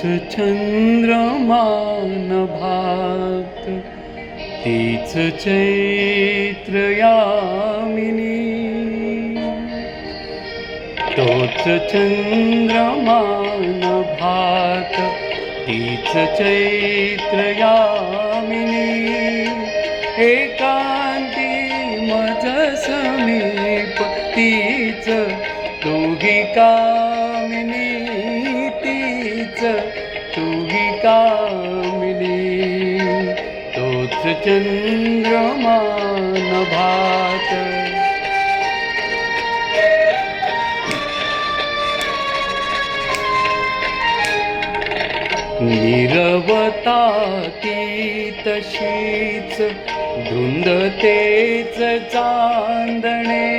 चंद्रमान भात तीच चैत्र यामिनी तोच चंद्रमान भात तीच चैत्र यामिनी एकांती मज समीप तीच तुही कामिनी। तोच तुही कामिनी तोच चंद्रमान भात. निरवता ती तशीच धुंदतेच चांदणे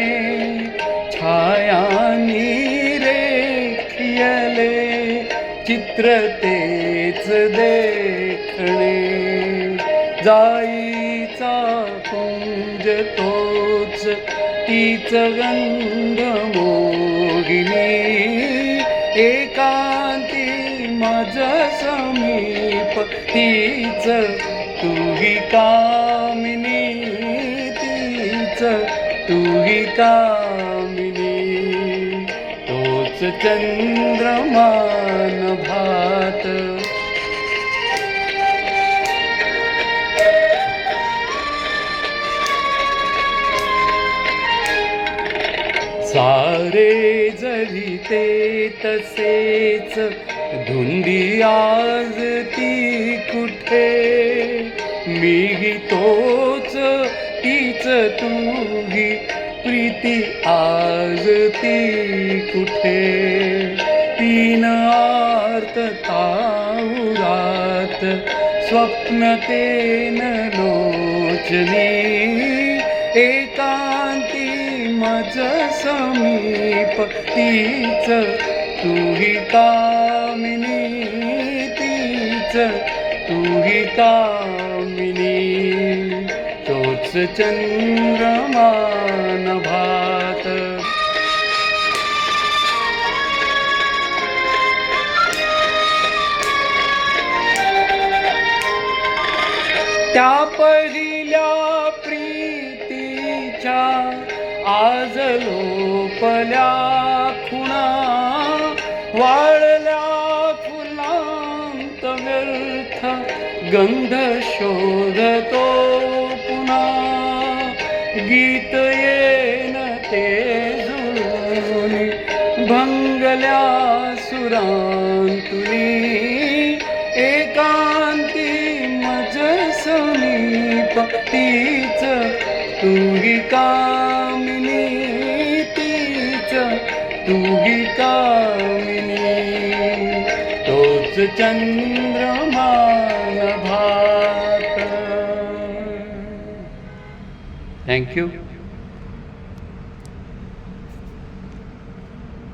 चित्रतेच देखणे. जाईचा कुंज तोच तीच गंध मोगिनी एकांती मज समीप तीच तुही कामिनी तीच तुही का चंद्रमान भात. सारे जरी ते तसेच धुंदी आज ती कुठे? मी तोच तीच तू प्रीती आज ती कुठे? तीन आर्त ताऊरात स्वप्न तेन लोचनी एकांती मज समीप तीच तुही कामिनी तीच तुही कामिनी तोच चंद्रमान भात. त्या पहिल्या प्रीतीच्या आज लोपल्या खुणा वाळल्या फुलांत व्यर्थ गंध शोधतो. पुन्हा गीत येन ते जुळून. भंगल्या सुरांतुनी एकांती मज समीप तीच तुगी कामिनी तीच तुगी कामिनी. तोच चंद्रमा भात थँक्यू